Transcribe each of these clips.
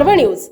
पर्व न्यूज.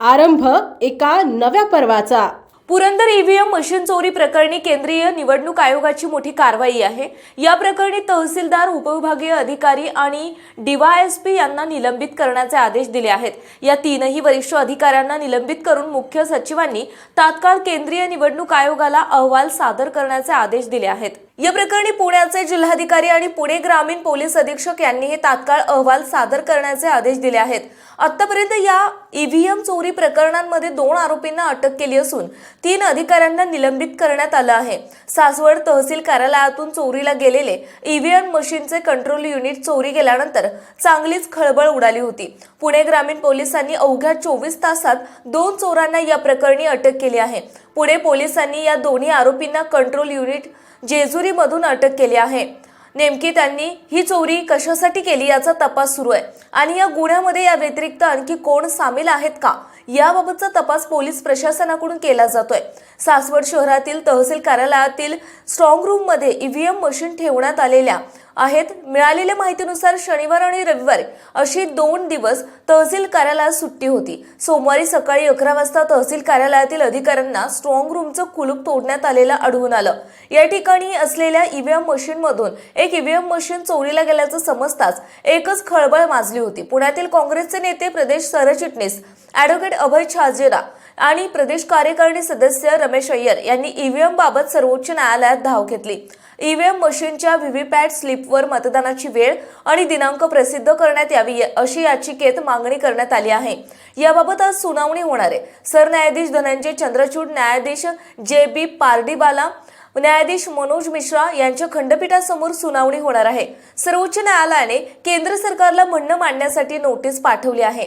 आरंभ एका नव्या पर्वाचा. पुरंदर ईव्हीएम मशीन चोरी प्रकरणी केंद्रीय निवडणूक आयोगाची मोठी कारवाई आहे. या प्रकरणी तहसीलदार उपविभागीय अधिकारी आणि डीवायएसपी यांना निलंबित करण्याचे आदेश दिले आहेत. या तीनही वरिष्ठ अधिकाऱ्यांना निलंबित करून मुख्य सचिवांनी तात्काळ केंद्रीय निवडणूक आयोगाला अहवाल सादर करण्याचे आदेश दिले आहेत. या प्रकरणी पुण्याचे जिल्हाधिकारी आणि पुणे ग्रामीण पोलीस अधीक्षक यांनी हे तात्काळ अहवाल सादर करण्याचे आदेश दिले आहेत. आतापर्यंत या ईव्हीएम चोरी प्रकरणांमध्ये दोन आरोपींना अटक केली असून तीन अधिकाऱ्यांना निलंबित करण्यात आलं आहे. सासवड तहसील कार्यालयातून चोरीला गेलेले ईव्हीएम मशीनचे कंट्रोल युनिट चोरी गेल्यानंतर चांगलीच खळबळ उडाली होती. पुणे ग्रामीण पोलिसांनी अवघ्या चोवीस तासात दोन चोरांना या प्रकरणी अटक केली आहे. पुणे पोलिसांनी या दोन्ही आरोपींना कंट्रोल युनिट जेजुरीमधून अटक केली आहे. नेमकी त्यांनी ही चोरी कशासाठी केली याचा तपास सुरू आहे. आणि या गुन्ह्यामध्ये या व्यतिरिक्त आणखी कोण सामील आहेत का? याबाबतचा तपास पोलीस प्रशासनाकडून केला जातोय. सासवड शहरातील तहसील कार्यालयातील स्ट्रॉंग रूममध्ये ईव्हीएम मशीन ठेवण्यात आलेल्या आहेत. मिळालेल्या माहितीनुसार शनिवार आणि रविवार अशी दोन दिवस तहसील कार्यालयात सुट्टी होती. सोमवारी सकाळी अकरा वाजता तहसील कार्यालयातील अधिकाऱ्यांना स्ट्रॉंग रूमचं कुलूप तोडण्यात आलेलं आढळून आलं. या ठिकाणी असलेल्या ईव्हीएम मशीनमधून एक ईव्हीएम मशीन चोरीला गेल्याचं समजताच एकच खळबळ माजली होती. पुण्यातील काँग्रेसचे नेते प्रदेश सरचिटणीस ॲडव्होकेट अभय छाजेरा आणि प्रदेश कार्यकारिणी सदस्य रमेश अय्यर यांनी ईव्हीएम बाबत सर्वोच्च न्यायालयात धाव घेतली. ईव्हीएम मशीनच्या व्हीव्हीपॅट स्लिपवर मतदानाची वेळ आणि दिनांक प्रसिद्ध करण्यात यावी अशी याचिकेत मागणी करण्यात आली आहे. याबाबत आज सुनावणी होणार आहे. सरन्यायाधीश धनंजय चंद्रचूड न्यायाधीश जे बी पारडीबाला न्यायाधीश मनोज मिश्रा यांच्या खंडपीठासमोर सुनावणी होणार आहे. सर्वोच्च न्यायालयाने केंद्र सरकारला म्हणणं मांडण्यासाठी नोटीस पाठवली आहे.